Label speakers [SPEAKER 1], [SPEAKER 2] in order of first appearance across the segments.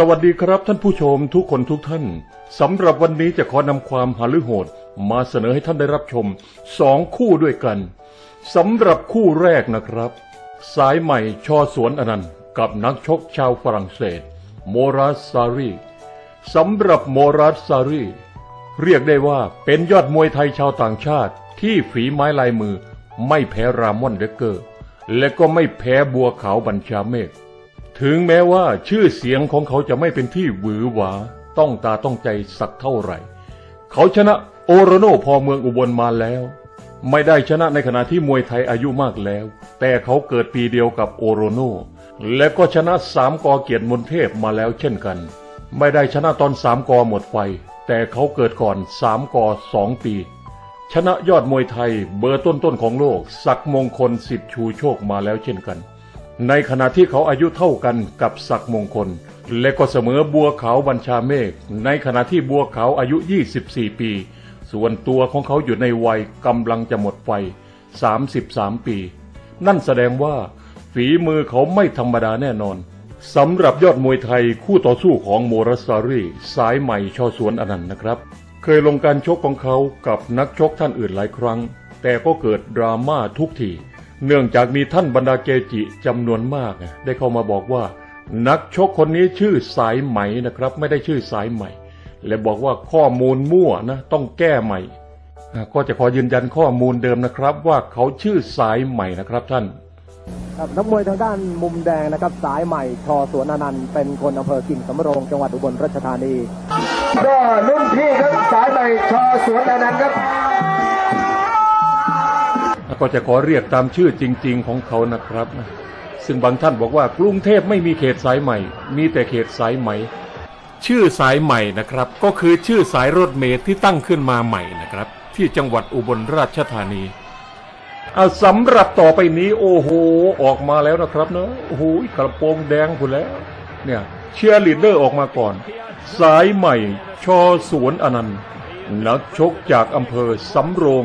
[SPEAKER 1] สวัสดีครับท่านผู้ชมทุกคนทุกท่านสำหรับวันนี้จะขอนำความหาลือโหด มาเสนอให้ท่านได้รับชมสองคู่ด้วยกันสำหรับคู่แรกนะครับ สายใหม่ชอสวนอนันต์ กับนักชกชาวฝรั่งเศส โมราสซารีสำหรับโมราสซารีเรียกได้ว่าเป็นยอดมวยไทยชาวต่างชาติ ที่ฝีไม้ลายมือ ไม่แพ้รามอนเดเกอร์ และก็ไม่แพ้บัวขาวบัญชาเมฆ ถึงแม้ว่าชื่อเสียงของเขาจะไม่เป็นที่หวือหวา ต้องตาต้องใจสักเท่าไหร่ เขาชนะโอโรโนพอเมืองอุบลมาแล้ว ไม่ได้ชนะในขณะที่มวยไทยอายุมากแล้ว แต่เขาเกิดปีเดียวกับโอโรโน และก็ชนะสามกอเกียรติมนเทพมาแล้วเช่นกัน ไม่ได้ชนะตอนสามกอหมดไฟ แต่เขาเกิดก่อนสามกอสองปี ชนะยอดมวยไทยเบอร์ต้นๆของโลก ศักมงคลสิทธิชูโชคมาแล้วเช่นกัน ในขณะที่เขาอายุเท่ากันกับศักมงคล และก็เสมอบัวขาวบัญชาเมฆในขณะที่บัวขาวอายุ 24 ปี ส่วนตัวของเขาอยู่ในวัยกำลังจะหมดไฟ 33 ปี นั่นแสดงว่าฝีมือเขาไม่ธรรมดาแน่นอนสำหรับยอดมวยไทยคู่ต่อสู้ของโมรัสซารีสายใหม่ชอสวนอนันต์นะครับ เคยลงการชกของเขากับนักชกท่านอื่นหลายครั้ง แต่ก็เกิดดราม่าทุกที เนื่องจากมีท่านบรรดาเกจิจำนวนมาก ได้เข้ามาบอกว่า นักชกคนนี้ชื่อสายไหมนะครับ ไม่ได้ชื่อสายใหม่ และบอกว่าข้อมูลมั่วนะต้องแก้ใหม่อ่าก็จะขอยืนยันข้อมูลเดิมนะครับ ว่าเขาชื่อสายใหม่นะครับท่าน
[SPEAKER 2] ครับนักมวยทางด้านมุมแดงนะครับ สายใหม่ชอสวนอนันต์เป็นคนอำเภอกิ่งสำโรงจังหวัดอุบลราชธานี
[SPEAKER 3] ก็รุ่นพี่ครับสายใหม่ชอสวนอนันต์ครับ
[SPEAKER 1] ก็จะขอเรียกตามชื่อจริง ๆ ของเขานะครับ ซึ่งบางท่านบอกว่ากรุงเทพไม่มีเขตสายใหม่ มีแต่เขตสายไหม ชื่อสายใหม่นะครับ ก็คือชื่อสายรถเมล์ที่ตั้งขึ้นมาใหม่นะครับ ที่จังหวัดอุบลราชธานีเอาสำหรับต่อไปนี้โอ้โหออกมาแล้วนะครับเนอะโอ้โหกระโปรงแดงคุณแล้ว เนี่ยเชียร์ลีดเดอร์ออกมาก่อน สายใหม่ ชอสวนอนันต์นักชกจากอำเภอสำโรง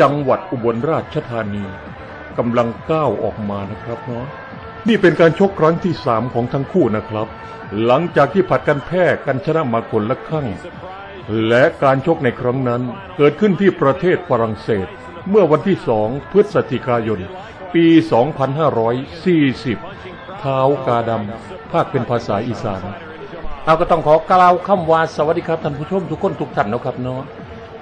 [SPEAKER 1] จังหวัดอุบลราชธานีกำลังก้าวออกมานะครับเนาะนี่เป็นการชกครั้งที่สามของทั้งคู่นะครับ หลังจากที่ผัดกันแพ้กันชนะมาคนละครั้งและการชกในครั้งนั้นเกิดขึ้นที่ประเทศฝรั่งเศส เมื่อวันที่สองพฤศจิกายน ปี 2540 เท้ากาดำภาคเป็นภาษาอีสาน เอาก็ต้องขอกล่าวคำว่าสวัสดีครับท่านผู้ชมทุกคนทุกท่านนะครับเนาะ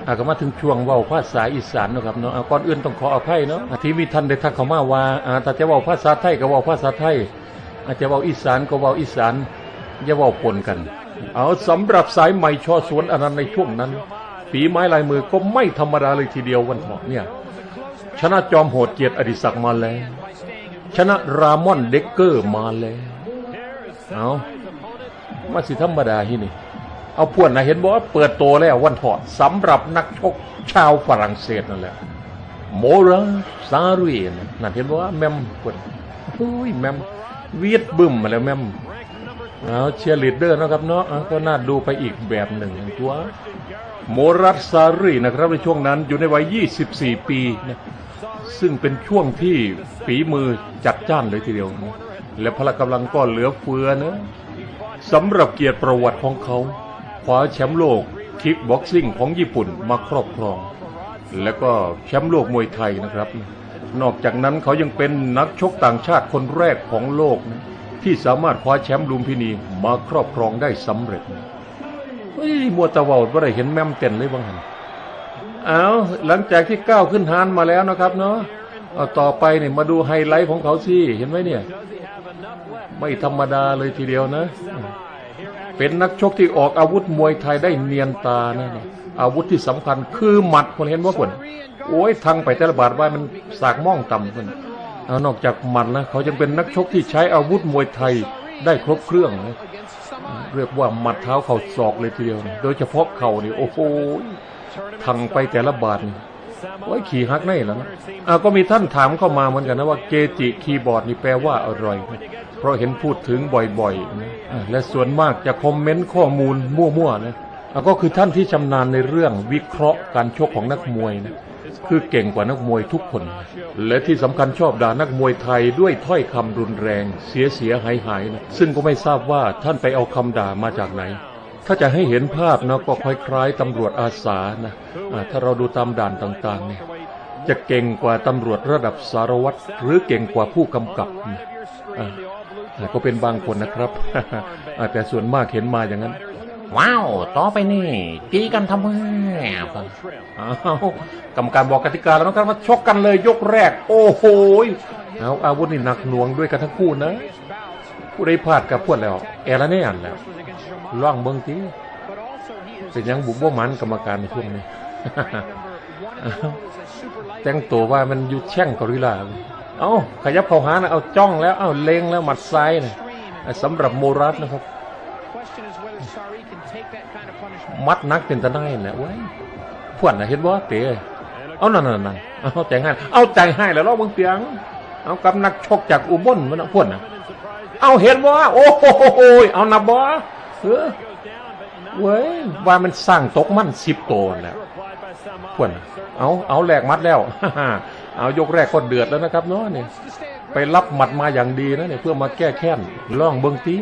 [SPEAKER 1] อาก็มาถึงช่วงเว้าภาษาอีสานนะครับเนาะก่อนอื่นต้องขออภัยเนาะที่มีท่านได้ทักเข้ามาว่าอ่าถ้าจะเว้าภาษาไทยก็เว้าภาษาไทยอาจจะเว้าอีสานก็เว้าอีสานอย่าเว้าปนกัน เอาสำหรับสายใหม่ชอสวนอนันต์ในช่วงนั้นฝีไม้ลายมือก็ไม่ธรรมดาเลยทีเดียววันเถาะเนี่ยชนะจอมโหดเกียรติอดิศักดิ์มาแล้ว ชนะรามอนเด็กเกอร์มาแล้วเอามาสิธรรมดาที่นี่ เอาพวกนะเห็นบอกว่าเปิดตัวแล้ววันถอดสำหรับนักชกชาวฝรั่งเศสนั่นแหละโมราซารีนนั่นเห็นบอกว่าแมมพวกอุ้ยแมมเวียดบึ้มมาแล้วแมมเอาเชียร์ลีดเดอร์นะครับเนาะก็น่าดูไปอีกแบบหนึ่งตัวโมรัสซารีนะครับในช่วงนั้นอยู่ในวัย 24 ปีนะซึ่งเป็นช่วงที่ฝีมือจัดจ้านเลยทีเดียวนะและพละกำลังก็เหลือเฟือนะสำหรับเกียรติประวัติของเขา คว้าแชมป์โลกคิกบ็อกซิ่งของญี่ปุ่นมาครอบครอง และก็แชมป์โลกมวยไทยนะครับ นอกจากนั้นเขายังเป็นนักชกต่างชาติคนแรกของโลกนะที่สามารถคว้าแชมป์ลุมพินีมาครอบครองได้สำเร็จเฮ้ยมัวตะวาบ่ได้เห็นแม่มเต้นเลยบ้างหันเอาหลังจากที่ก้าวขึ้นฮานมาแล้วนะครับเนาะเอาต่อไปเนี่ยมาดูไฮไลท์ของเขาสิเห็นไหมเนี่ย ไม่ธรรมดาเลยทีเดียวนะ เป็นนักชกที่ออกอาวุธมวยไทยได้เนียนตานะเนี่อาวุธที่สำคัญคือหมัดคนเห็นว่าคนโอ้ยทางไปแต่ละบาทว่ามันสากม่องต่ำคนนอกจากหมัดนะเขายังเป็นนักชกที่ใช้อาวุธมวยไทยได้ครบเครื่องนะเรียกว่าหมัดเท้าเข่าศอกเลยทีเดียว โดยเฉพาะเข่านี่โอ้โหทางไปแต่ละบาทโอ้ยขี่ฮักแน่แล้วนะอาก็มีท่านถามเข้ามาเหมือนกันนะว่าเกจิคีย์บอร์ดนี่แปลว่าอะไร เพราะเห็นพูดถึงบ่อยๆนะอ่าและส่วนมากจะคอมเมนต์ข้อมูลมั่วๆนะอะก็คือท่านที่ชำนาญในเรื่องวิเคราะห์การชกของนักมวยนะคือเก่งกว่านักมวยทุกคน และที่สำคัญชอบด่านักมวยไทยด้วยถ้อยคำรุนแรง เสียเสียหายหายนะซึ่งก็ไม่ทราบว่าท่านไปเอาคำด่ามาจากไหน ถ้าจะให้เห็นภาพนะก็คล้ายๆตำรวจอาสานะอะถ้าเราดูตามด่านต่างๆเนี่ยจะเก่งกว่าตำรวจระดับสารวัตรหรือเก่งกว่าผู้กำกับนะอะอะ ก็เป็นบางคนนะครับแต่ส่วนมากเห็นมาอย่างนั้น
[SPEAKER 4] ว้าว ต่อไปนี่ตีกันทำไม
[SPEAKER 1] อ้าวกรรมการบอกกติกาแล้วนะครับมาชกกันเลยยกแรก โอ้โหยเอาอาวุธนี่หนักหน่วงด้วยกันทั้งคู่นะ ผู้ใดพลาดกับพวดแล้ว แอร์ละแน่นแล้วล่องเบิ้งทีเป็นยังบุบบ่หมันกรรมการในช่วงนี้แต่งตัวว่ามันยู่แช่งกอริลลา เอ้าขยับเข้าหานะเอาจ้องแล้วเอาเล็งแล้วหมัดซ้ายนะสำหรับโมรัสนะครับ มัดนักเป็นตะไนแหละเว้ยพวดนะเห็นบ่เต๋เอานั่นนั่นนั่นเอาใจให้เอาใจให้แล้วเราเบิ่งเตียง เอากับนักชกจากอุบลมันนะพวดนะเอาเห็นบ่โอ้โหเอานับบ่เออเว้ยว่ามันสร้างตกมันสิบโตนแล้ว พวนเอาเอาแหลกมัดแล้ว เอายกแรกก็เดือดแล้วนะครับเนาะเนี่ยไปรับหมัดมาอย่างดีนะเนี่ยเพื่อมาแก้แค้นล่องเบิงตี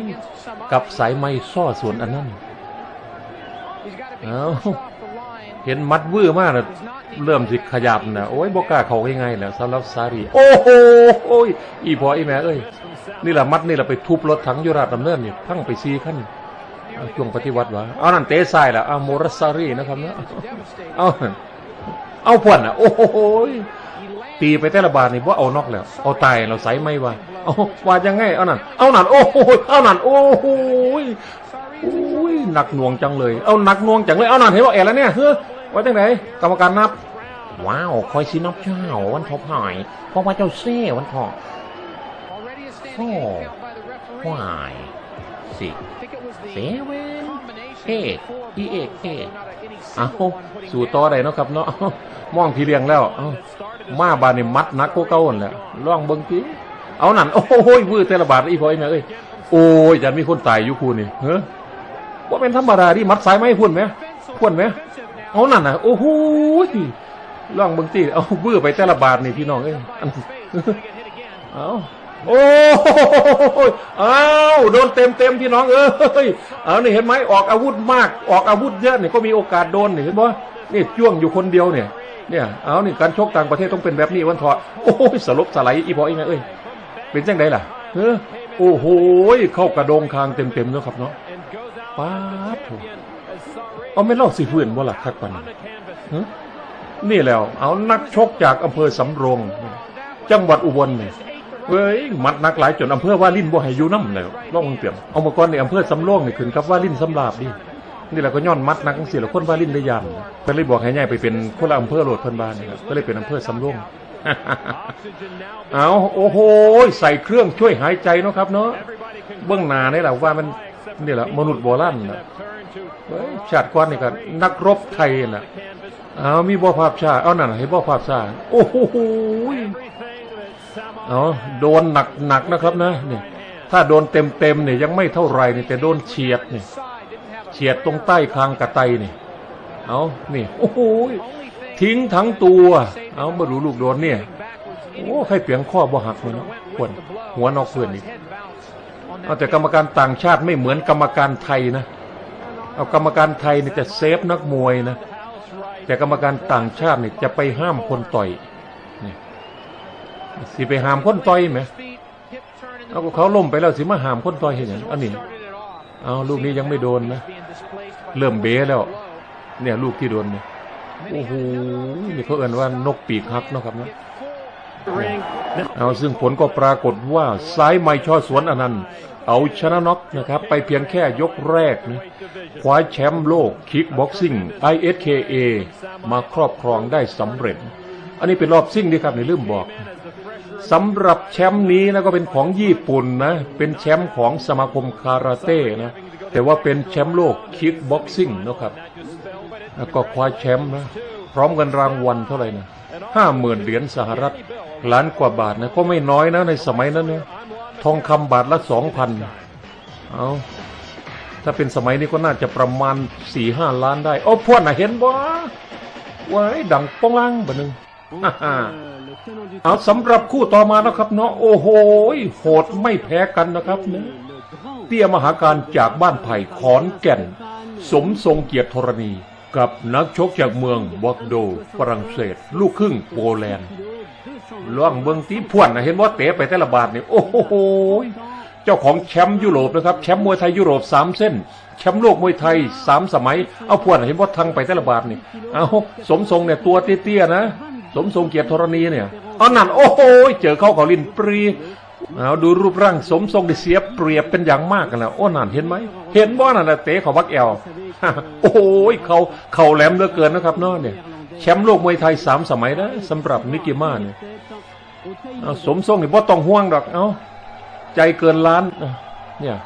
[SPEAKER 1] กับสายไม้ซ่อส่วนอันนั้นเอาเห็นมัดวื้อมากนะเริ่มสิขยับนะโอ้ยบอกล้าเขายังไงแหละสำหรับสารีโอ้โหโอ้ยอีพออีแม่เอ้ยนี่แหละมัดนี่แหละไปทุบรถถังยุราดำเนินนี่พังไปซีขั้น ช่วงปฏิวัติวะเอานั่นเตะทรายละเอาโมรัสซารีนะครับนะเอาเอาพวนอะ โอ้โหตีไปแต่ละบาทนี่ว่าเอานอกแล้ว เอาตายเราใส่ไม่ว่าเอาว่ายังไงเอานั่นเอานั่นโอ้โหเอานั่นโอ้โหอ้ยหนักหน่วงจังเลย เอาหนักหน่วงจังเลยเอาหนักเห็นว่าแอแล้วเนี่ยเฮ้ยว่าจังไหนกรรมการนับ
[SPEAKER 4] ว้าวคอยสินับเจ้าวันทอพายเพราะว่าเจ้าเซ่วันทอ
[SPEAKER 5] โอ้
[SPEAKER 4] วายสิ เซเว่นเอกอีเอกเอก
[SPEAKER 1] เอาสู่ต่อได้เนาะครับเนาะมองพี่เลี้ยงแล้วเอ้ามาบานนี่มัดหนักกว่าเก่าหั่นแหละลองเบิ่งทีเอานั่น โอ้โหวื้อแต่ละบาทอีพอยแม่เอ้ยโอ้ยจะมีคนตายอยู่คูนี่เฮ้ยว่าเป็นธรรมดาที่มัดสายไม้พุ่นไหมพุ่นไหมเอานั่นน่ะ โอ้โหลองเบิ่งทีเอาวื้อไปแต่ละบาทนี่พี่น้องเอ้ยอันเอา โอ้ยเอาโดนเต็มเต็มๆพี่น้องเอ้ยเอานี่เห็นไหมออกอาวุธมาก ออกอาวุธเยอะเนี่ยก็มีโอกาสโดนนี่เห็นบ่นี่จ้วงอยู่คนเดียวเนี่ย เนี่ย เอานี่การชกต่างประเทศต้องเป็นแบบนี้วันเถาะโอ้ยสลบสไลายอีพออีแม่เอ้ย เป็นจังไดล่ะเออโอ้โหเข้ากระโดงคางเต็มเต็มๆเนาะครับเนาะป้าดโถเอาไม่เล่าสิฟื้นบ่ล่ะคักปันนี่แล้ว เอานักชกจากอำเภอสำโรง จังหวัดอุบลเนี่ย เว้ยมัดนักหลายจนอำเภอว่าลิ้นบ่ให้อยู่น้ำแล้วร้องมึงเปลี่ยนเอามาก่อนในอำเภอสำโรงนี่ขึ้นกับว่าลิ้นสำลาบดินี่แหละก็ย้อนมัดนักจังซี่ละคนว่าลิ้นได้ยานเพิ่นเลยบอกให้ย้ายไปเป็นคนละอำเภอโหลดเพิ่นบ้านนี่ครับก็เลยเป็นอำเภอสำโรงเอาโอ้โหใส่เครื่องช่วยหายใจเนาะครับเนาะเบื้องหน้านี่แหละว่ามันนี่แหละมนุษย์โบราณนะเฮ้ยชาติก่อนนี่ก็นักรบไทยน่ะเอามีบ่อภาพชาเอานั่นน่ะเห็นบ่อภาพชาโอ้โห เอโดนหนักหนักๆนะครับนะนี่ถ้าโดนเต็มเต็มๆเนี่ยยังไม่เท่าไหรนี่แต่โดนเฉียดนี่เฉียดตรงใต้คางกระไตนี่เอานี่โอ้โหทิ้งทั้งตัว เอามาดูลูกโดนเนี่ยโอ้ใครเปลียงข้อบ่หักเลยนะควรหัวนอกเพื่อนอีกเอาแต่กรรมการต่างชาติไม่เหมือนกรรมการไทยนะ เอากรรมการไทยนี่จะเซฟนักมวยนะ แต่กรรมการต่างชาตินี่จะไปห้ามคนต่อย สิไปหามคนต่อยไหมเอาเขาล้มไปแล้วสิมาหามคนต่อยเห็นอย่างอันนี้เอาลูกนี้ยังไม่โดนนะเริ่มเบ้แล้ว เนี่ยลูกที่โดนเนี่ยโอ้โหนี่เขาเอ่นว่านกปีกหักนะครับนะเอาซึ่งผลก็ปรากฏว่าซ้ายไม่ช่อสวนอนันต์เอาชนะน็อกนะครับ ไปเพียงแค่ยกแรกนะคว้าแชมป์โลกคิกบ็อกซิ่ง ISKA มาครอบครองได้สำเร็จ อันนี้เป็นรอบซิ่งดีครับในลืมบอก สำหรับแชมป์นี้นะก็เป็นของญี่ปุ่นนะ เป็นแชมป์ของสมาคมคาราเต้นะ แต่ว่าเป็นแชมป์โลกคิกบ็อกซิ่งนะครับแล้วก็คว้าแชมป์นะ พร้อมกันรางวัลเท่าไหร่นะห้าหมื่นเหรียญสหรัฐล้านกว่าบาทนะก็ไม่น้อยนะในสมัยนั้นนะทองคำบาทละสองพันเอาถ้าเป็นสมัยนี้ก็น่าจะประมาณสี่ห้าล้านได้ โอ้พวกน่ะเห็นบ่ว้ายดังป้องลังบะหนึง เอาสำหรับคู่ต่อมานะครับเนาะโอ้โหโหดไม่แพ้กันนะครับเนะเตี้ยมหาการจากบ้านไผ่ขอนแก่น สมทรงเกียรติธรณี กับนักชกจากเมืองบอกโดฝรั่งเศส ลูกครึ่งโปแลนด์ล่องเบิงตีพวนนะเห็นว่าเตะไปแต่ละบาทนี่ยโอ้โหเจ้าของแชมป์ยุโรปนะครับแชมป์มวยไทยยุโรปสามเส้นแชมป์โลกมวยไทยสามสมัย เอาพวนเห็นว่าทังไปแต่ละบาทนี่เอาสมทรงเนี่ยตัวเตี้ยๆนะ สมทรงเกียรติธรณีเนี่ยเอานั่นโอ้โหเจอเข้าเขาลินปรีเอาดูรูปร่างสมทรงได้เสียเปรียบเป็นอย่างมากกันแล้วโอ้นั่นเห็นไหมเห็นบ่นั่นนะเตะเขาวักแอลโอ้โหเขาเขาแหลมเหลือเกินนะครับนาะเนี่ยแชมป์โลกมวยไทยสามสมัยนะสำหรับนิกิมาเนี่ยเอาสมทรงนี่บ่ต้องห่วงดอกเอาใจเกินล้านเนี่ย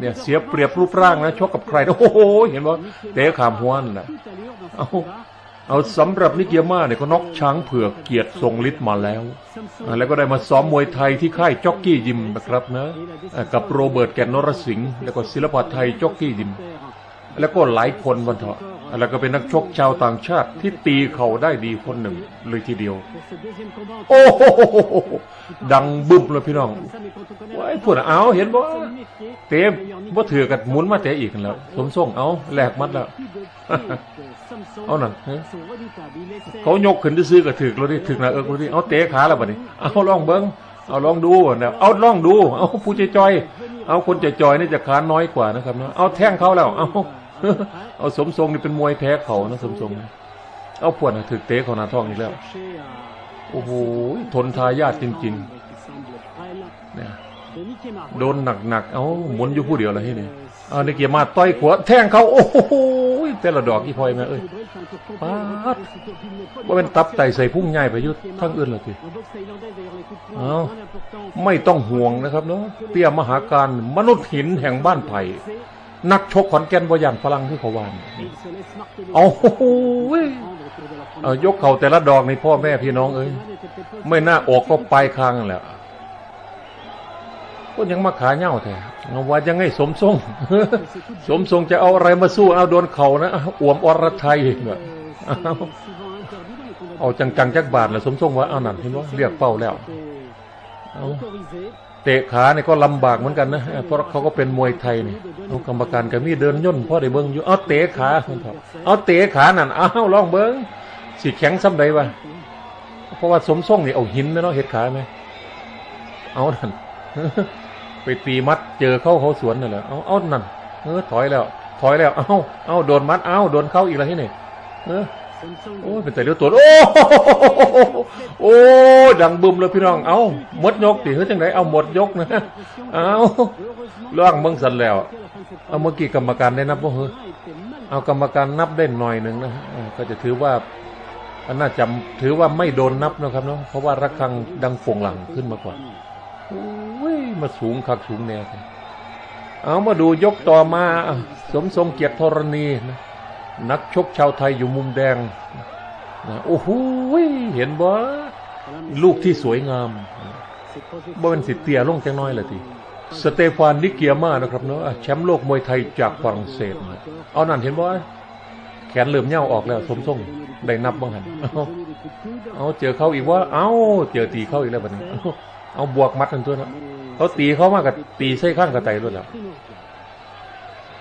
[SPEAKER 1] เนี่ยเสียเปรียบรูปร่างนะชกกับใครโอ้โหเห็นบ่เตะขามหัวนั่นแหละเอา เอาสำหรับนิกเกียมาเนี่ยก็นอกช้างเผือกเกียรติทรงฤทธิ์มาแล้ว แล้วก็ได้มาซ้อมมวยไทยที่ค่ายจ็อกกี้ยิมนะครับนอะกับโรเบิร์ตแกนนรสิงห์แล้วก็ศิลปะไทยจ็อกกี้ยิม แล้วก็หลายคนวันเถอะ แล้วก็เป็นนักชกชาวต่างชาติที่ตีเขาได้ดีคนหนึ่งเลยทีเดียว โอ้โหดังบึ้มเลยพี่น้องว้ายพูดเอาเห็นบ่เตะบ่ถือกันหมุนมาเตะอีกกันแล้วสมทรงเอาแหลกมัดแล้วเอาหนั่นเขายกขึ้นที่ซื้อๆก็ถือแล้วดิถือนะเออกูดิเอาเตะขาแล้วบัดนี้เอาลองเบิ้งเอาลองดูนะเอาลองดู เอาผู้ใจจอย เอาคนใจจอยนี่จะขาน้อยกว่านะครับเนาะเอาแท่งเขาแล้วเอา เอาสมทรงนี่เป็นมวยแพ้เขานะสมทรง เอาพวดนะถือเตะเขาหน้าทองอีกแล้ว โอ้โห ทนทายาทจริงๆเนี่ยโดนหนักๆ เอาหมุนอยู่ผู้เดียวเลยที่นี่เอาในเกียร์มาต่อยขวาแทงเขาโอ้โหแต่ละดอกกี่พลอยแม่เอ้ยปาดว่าเป็นตับไตใส่พุ่งใหญ่ไปยุทธทั้งอื่นเลยทีเอาไม่ต้องห่วงนะครับเนาะเตี้ยมหาการมนุษย์หินแห่งบ้านไผ่ นักชกขอนแก่นบอยานฝรั่งที่เขาวานเอาโอ้โหเอายกเข่าแต่ละดอกในพ่อแม่พี่น้องเอ้ยไม่น่าออกก็ปลายคางนั่นแหละก็ยังมาขาเหย้าแท้เอาว่ายังไงสมทรง สมทรงจะเอาอะไรมาสู้เอาโดนเข่านะอวมอรไทยเนี่ยเอาเอาจังๆจักบาทแล้วสมทรงว่าเอานั่นเห็นว่าเรียกเป้าแล้วเอา เตะขาเนี่ยก็ลำบากเหมือนกันนะเพราะเขาก็เป็นมวยไทยนี่เอากรรมการก็มีเดินย่นพ่อได้เบิ้งอยู่เอาเตะขาเอาเตะขานั่นเอาลองเบิ้งสิแข็งซ้ำใดวะเพราะว่าสมทรงนี่เอาหินไหมเนาะเห็ดขาไหมเอานั่นไปตีมัดเจอเข้าเขาสวนนั่นแหละเอาเอานั่นเออถอยแล้ว ถอยแล้ว เอาเอาโดนมัดเอาโดนเข้าอีกแล้วที่นี่เออโอ้ยเป็นแต่เลี้ยวตัวโอ้ โอ้ ดังบึมเลยพี่น้อง เอาหมดยกดิเฮ้ยจังไหนเอาหมดยกนะ เอาล่างเมืองสันแล้ว เอาเมื่อกี้กรรมการได้นับว่าเฮ้ยเอากรรมการนับได้หน่อยหนึ่งนะ ก็จะถือว่าอันน่าจะถือว่าไม่โดนนับนะครับเนาะ เพราะว่าระฆังดังฝงหลังขึ้นมาก่อนโอ้ยมาสูงคักสูงแน่เอามาดูยกต่อมา สมทรงเกียรติธรณีนะนักชกชาวไทยอยู่มุมแดงนะโอ้โหเห็นบ่ ลูกที่สวยงามบ่เป็นสิเตียลงจังน้อยเลยทีสเตฟานนิเกียมานะครับเนาะแชมป์โลกมวยไทยจากฝรั่งเศสเอานั่นเห็นบ่แขนเริ่อมเหี่ยวออกแล้ว สมทรงได้นับบ้างหันเอาเอาเจอเขาอีกว่า เอาเจอตีเขาอีกแล้วบัดนี้เอาบวกมัดกันตัวนะเขาตีเขามากกับตีใส่ข้างกระไตด้วยแล้ว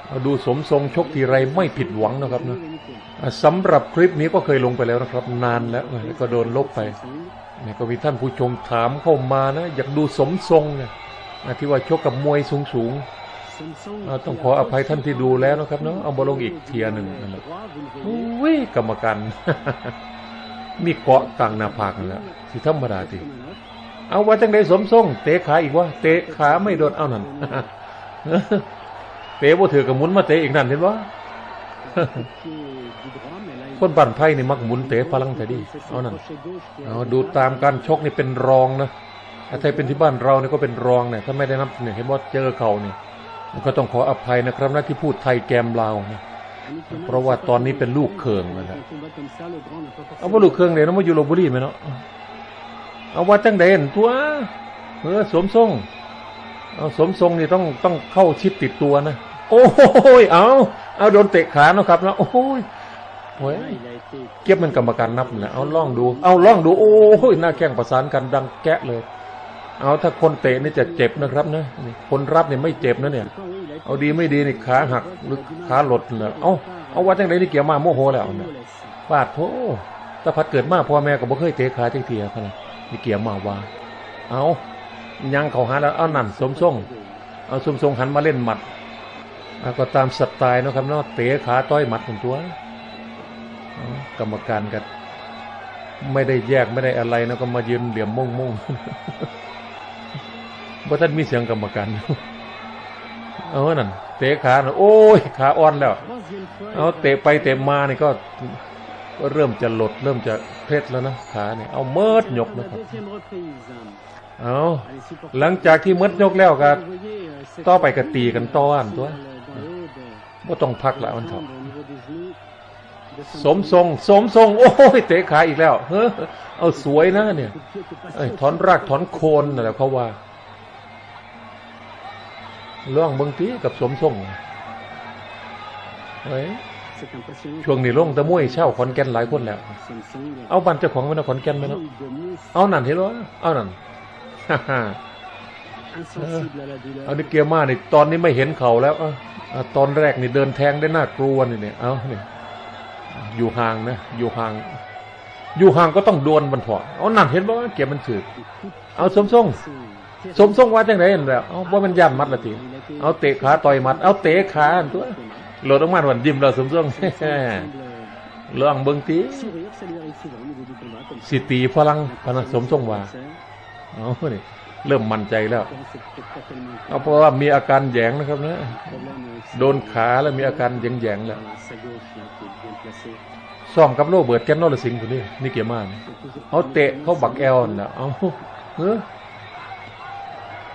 [SPEAKER 1] เอาดูสมทรงชกทีไรไม่ผิดหวังนะครับนะอะสำหรับคลิปนี้ก็เคยลงไปแล้วนะครับ นานแล้วแล้วก็โดนลบไป เนี่ยก็มีท่านผู้ชมถามเข้ามานะ อยากดูสมทรงเนี่ยอะที่ว่าชกกับมวยสูงสูงๆอะต้องขออภัยท่านที่ดูแล้วนะครับเนาะเอาบอลงอีกเทียหนึ่งนั่นแหละอุ้ยกรรมการมีเกาะกลางหน้าผากนั่นแหละสิธรรมดาทีเอาว่าจังไดสมทรงเตะขาอีกว่าเตะขาไม่โดนเอานั่นเตะบ่ถือกับหมุนมาเตะอีกนั่นเห็นว่า คนปั่นไพ่นี่มักหมุนเตะพลังแต่ดีเอานั่นเอาดูตามการชกนี่เป็นรองนะถ้าเป็นที่บ้านเราเนี่ยก็เป็นรองเนี่ยถ้าไม่ได้นับเนี่ยเห็นว่าเจอเขานี่ก็ต้องขออภัยนะครับนะที่พูดไทยแกมลาวนะเพราะว่าตอนนี้เป็นลูกเคิงนั่นะเอาว่าลูกเคืองเดี๋ยน้องมาอยู่ลบบุรีไหมเนาะเอาว่าจังเด่นตัวเออสวมทรงเอาสวมทรงนี่ต้องต้องเข้าชิดติดตัวนะโอ้ยเอาเอาโดนเตะขาเนาะครับนะโอ้ย โอ้ยเก็บมันกรรมการนับนะเอาล่องดู เอาล่องดู โอ้ยหน้าแข้งประสานกันดังแกะเลย เอาถ้าคนเตะนี่จะเจ็บนะครับนะนี่คนรับนี่ไม่เจ็บนะเนี่ย เอาดีไม่ดีนี่ขาหักหรือขาหลดเนอะเอาเอาว่าจังไดนี่เกี่ยวมาโมโหแล้วเนี่ยฟาดโธ่ถ้าพัดเกิดมาพ่อแม่ก็บ่เคยเตะขาจังเทียพะนะนี่เกี่ยวมาว่า เอายังเขาหาแล้วเอานั่นสมทรงเอาสมทรงหันมาเล่นหมัดอะก็ตามสไตล์เนาะครับเนาะเตะขาต้อยหมัดถึงตัวเอา กรรมการกันไม่ได้แยกไม่ได้อะไรนะก็มายืนเหลี่ยมม่งม่งๆบ่ท่านมีเสียงกรรมการเอานั่นเตะขาน่ะโอ้ยขาอ่อนแล้วเอาเตะไปเตะมานี่ก็ก็เริ่มจะหลดเริ่มจะเพล็ดแล้วนะขาเนี่ยเอาเมิดยกนะครับเอาหลังจากที่เมิดยกแล้วก็ต่อไปก็ตีกันต้อนตัวบ่ต้องพักละมันเถอะ สมทรง สมทรง โอ้ยเตะขาอีกแล้วเฮ้อเอาสวยนะเนี่ยเอ้ถอนรากถอนโคนนั่นแหละเขาว่าล่องเบางทีกับสมทรงเฮ้ยช่วงนี้ลงตะมวยเช่าขอนแก่นหลายคนแล้ว เอาบันเจ้าของไว้นะขอนแก่นไหมเนาะเอานั่นเห็นบ่เอานั่นฮ่าฮ่าเอานี่เกียร์มาเนี่ตอนนี้ไม่เห็นเขาแล้วอะตอนแรกนี่เดินแทงได้น่ากลัวนี่เนี่ยเอาเนี่ย อยู่ห่างนะอยู่ห่าง อยู่ห่างก็ต้องดวลบันเถาะเอานั่นเห็นบ่เกียร์มันสืบเอาสมทรงสมทรงว่าจังไดนั่นแหละเอาว่ามันย่านมัดละทีเอาเตะขาต่อยมัด เอาเตะขาอันตัวโหลดออกมาหวันยิ้มเราสมทรงลองเบิ่งตีสิตีพลังพนักสมทรงว่าเอานี่ เริ่มมั่นใจแล้วเอาเพราะว่ามีอาการแยงนะครับนะโดนขาแล้วมีอาการแหยงๆแล้วซ้อมกับโรเบิร์ตแกนนอลสิงคนนี้นี่เกี่ยมากเอาเตะเขาบักแอลนะเอาเฮ้อ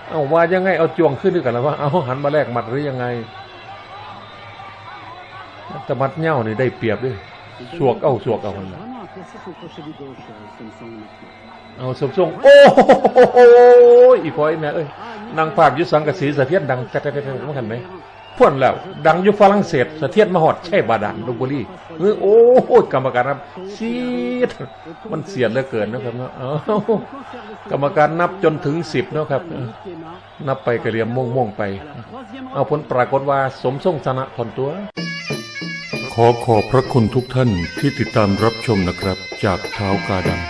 [SPEAKER 1] เอาว่ายังไงเอาจวงขึ้นด้วยกันแล้วว่าเอาหันมาแลกหมัดหรือยังไงแต่มัดเหย้านี่ได้เปรียบด้วยสวกเอาสวกเอาคนละ เอาสมทรงโอ้โหอีพอยแม่เอ้ยนางภาพยุสังกสีสะเทียนดังกระเทะๆๆมันกันไหมพ่วนแล้ว ดังยู่ฝรั่งเศสสะเทียนมาหอดใช่บาดาลลพบุรีเออโอ้โหกรรมการครับเสีดมันเสียดเหลือเกินนะครับเนาะกรรมการนับจนถึงสิบนะครับ นับไปกระเรียมม่วงๆไป เอาผลปรากฏว่าสมทรงชนะทนตัว ขอขอบพระคุณทุกท่านที่ติดตามรับชมนะครับ จากเท้ากาดัง